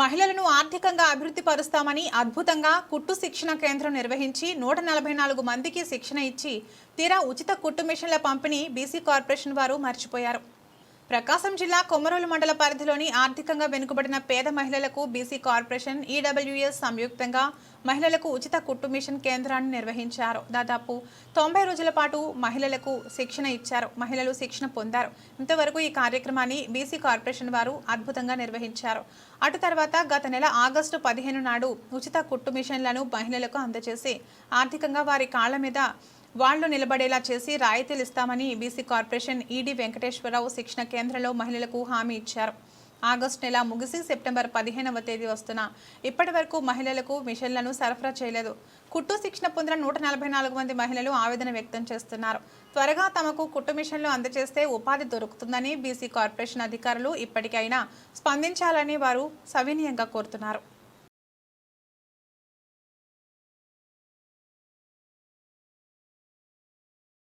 మహిళలను ఆర్థికంగా అభివృద్ధి పరుస్తామని అద్భుతంగా కుట్టు శిక్షణ కేంద్రం నిర్వహించి నూట నలభై నాలుగు మందికి శిక్షణ ఇచ్చి తీరా ఉచిత కుట్టు మిషన్ల పంపిణీ బీసీ కార్పొరేషన్ వారు మర్చిపోయారు. ప్రకాశం జిల్లా కొమరోలు మండల పరిధిలోని ఆర్థికంగా వెనుకబడిన పేద మహిళలకు బీసీ కార్పొరేషన్ ఈడబ్ల్యూఎస్ సంయుక్తంగా మహిళలకు ఉచిత కుట్టు మిషన్ కేంద్రాన్ని నిర్వహించారు. దాదాపు తొంభై రోజుల పాటు మహిళలకు శిక్షణ ఇచ్చారు. మహిళలు శిక్షణ పొందారు. ఇంతవరకు ఈ కార్యక్రమాన్ని బీసీ కార్పొరేషన్ వారు అద్భుతంగా నిర్వహించారు. అటు తర్వాత గత నెల ఆగస్టు పదిహేను నాడు ఉచిత కుట్టు మిషన్లను మహిళలకు అందజేసి ఆర్థికంగా వారి కాళ్ళ మీద వాళ్ళు నిలబడేలా చేసి రాయితీలు ఇస్తామని బీసీ కార్పొరేషన్ ఈడీ వెంకటేశ్వరరావు శిక్షణ కేంద్రంలో మహిళలకు హామీ ఇచ్చారు. ఆగస్టు నెల ముగిసి సెప్టెంబర్ పదిహేనవ తేదీ వస్తున్న ఇప్పటి వరకు మహిళలకు మిషన్లను సరఫరా చేయలేదు. కుట్టు శిక్షణ పొందిన నూట నలభై నాలుగు మంది మహిళలు ఆవేదన వ్యక్తం చేస్తున్నారు. త్వరగా తమకు కుట్టు మిషన్లు అందజేస్తే ఉపాధి దొరుకుతుందని బీసీ కార్పొరేషన్ అధికారులు ఇప్పటికైనా స్పందించాలని వారు సవినీయంగా కోరుతున్నారు.